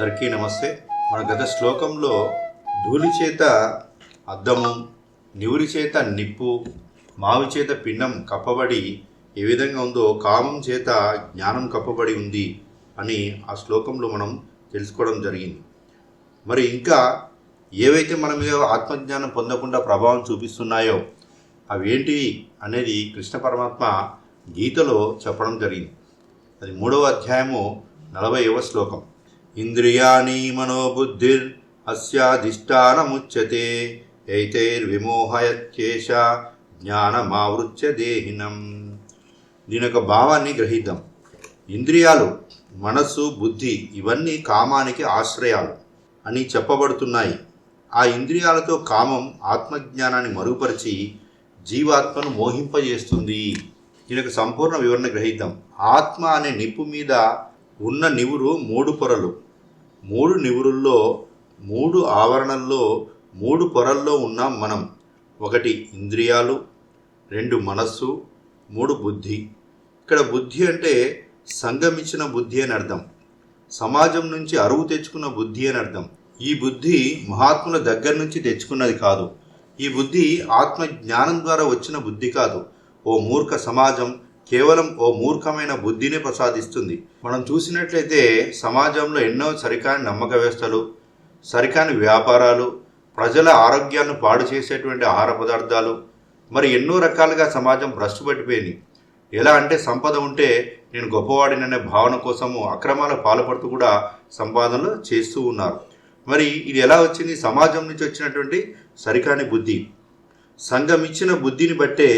అందరికీ నమస్తే. మన గత శ్లోకంలో ధూళి చేత అద్దము నివురి చేత నిప్పు మావి చేత పిండం కప్పబడి ఏ విధంగా ఉందో కామం చేత జ్ఞానం కప్పబడి ఉంది అని ఆ శ్లోకంలో మనం తెలుసుకోవడం జరిగింది. మరి ఇంకా ఏవైతే మన మీద ఆత్మజ్ఞానం పొందకుండా ప్రభావం చూపిస్తున్నాయో అవి ఏంటివి అనేది కృష్ణ పరమాత్మ గీతలో చెప్పడం జరిగింది. అది మూడవ అధ్యాయము నలభైవ శ్లోకం. ఇంద్రియాణి మనోబుద్ధిర్ అస్యాధిష్టానముచ్యతే ఎైతైర్విమోహయత్యేష జ్ఞానమావృత్య దేహినం. దీని యొక్క భావాన్ని గ్రహిద్దాం ఇంద్రియాలు మనస్సు బుద్ధి ఇవన్నీ కామానికి ఆశ్రయాలు అని చెప్పబడుతున్నాయి. ఆ ఇంద్రియాలతో కామం ఆత్మజ్ఞానాన్ని మరుగుపరిచి జీవాత్మను మోహింపజేస్తుంది. దీని యొక్క సంపూర్ణ వివరణ గ్రహిద్దాం ఆత్మ అనే నిప్పు మీద ఉన్న నివురు మూడు పొరలు. మూడు నివురుల్లో మూడు ఆవరణల్లో మూడు పొరల్లో ఉన్నాం మనం. ఒకటి ఇంద్రియాలు రెండు మనస్సు మూడు బుద్ధి. ఇక్కడ బుద్ధి అంటే సంగమించిన బుద్ధి అని అర్థం. సమాజం నుంచి అరువు తెచ్చుకున్న బుద్ధి అని అర్థం. ఈ బుద్ధి మహాత్ముల దగ్గర నుంచి తెచ్చుకున్నది కాదు. ఈ బుద్ధి ఆత్మ జ్ఞానం ద్వారా వచ్చిన బుద్ధి కాదు. ఓ మూర్ఖ సమాజం కేవలం ఓ మూర్ఖమైన బుద్ధిని ప్రసాదిస్తుంది. మనం చూసినట్లయితే సమాజంలో ఎన్నో సరికాని నమ్మక వ్యవస్థలు సరికాని వ్యాపారాలు ప్రజల ఆరోగ్యాన్ని పాడు చేసేటువంటి ఆహార పదార్థాలు మరి ఎన్నో రకాలుగా సమాజం భ్రష్టు పట్టిపోయింది ఎలా అంటే సంపద ఉంటే నేను గొప్పవాడిననే భావన కోసము అక్రమాల పాల్పడుతూ కూడా సంపాదనలు చేస్తూ ఉన్నారు. మరి ఇది ఎలా వచ్చింది? సమాజం నుంచి వచ్చినటువంటి సరికాని బుద్ధి. సంఘం ఇచ్చిన బుద్ధిని బట్టే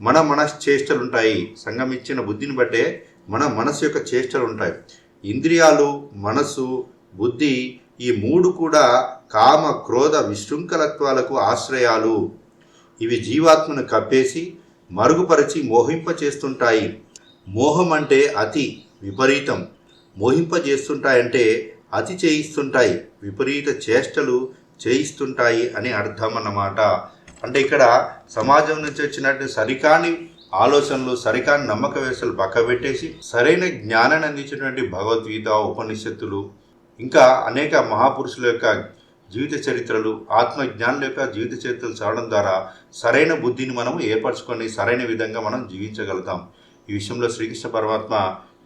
మన మనశ్చేష్టలు ఉంటాయి సంఘం ఇచ్చిన బుద్ధిని బట్టే మన మనసు యొక్క చేష్టలు ఉంటాయి ఇంద్రియాలు మనసు బుద్ధి ఈ మూడు కూడా కామ క్రోధ విశృంఖలత్వాలకు ఆశ్రయాలు. ఇవి జీవాత్మను కప్పేసి మరుగుపరిచి మోహింపచేస్తుంటాయి. మోహం అంటే అతి విపరీతం. మోహింపజేస్తుంటాయంటే అతి చేయిస్తుంటాయి. విపరీత చేష్టలు చేయిస్తుంటాయి అని అర్థం అన్నమాట అంటే ఇక్కడ సమాజం నుంచి వచ్చినట్టు సరికాని ఆలోచనలు సరికాని నమ్మక వ్యవస్థలు పక్కబెట్టేసి సరైన జ్ఞానాన్ని అందించినటువంటి భగవద్గీత ఉపనిషత్తులు ఇంకా అనేక మహాపురుషుల యొక్క జీవిత చరిత్రలు ఆత్మజ్ఞానుల యొక్క జీవిత చరిత్రలు చదవడం ద్వారా సరైన బుద్ధిని మనం ఏర్పరచుకొని సరైన విధంగా మనం జీవించగలుగుతాం. ఈ విషయంలో శ్రీకృష్ణ పరమాత్మ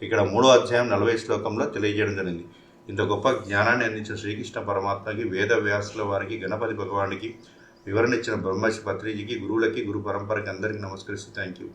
ఇక్కడ మూడో అధ్యాయం నలభై శ్లోకంలో తెలియజేయడం జరిగింది. ఇంత గొప్ప జ్ఞానాన్ని అందించిన శ్రీకృష్ణ పరమాత్మకి వేద వ్యాసుల వారికి గణపతి భగవానికి వివరణ ఇచ్చిన బ్రహ్మర్షి పత్రిజీకి గురువులకి గురు పరంపరకి అందరికీ నమస్కరిస్తూ థ్యాంక్ యూ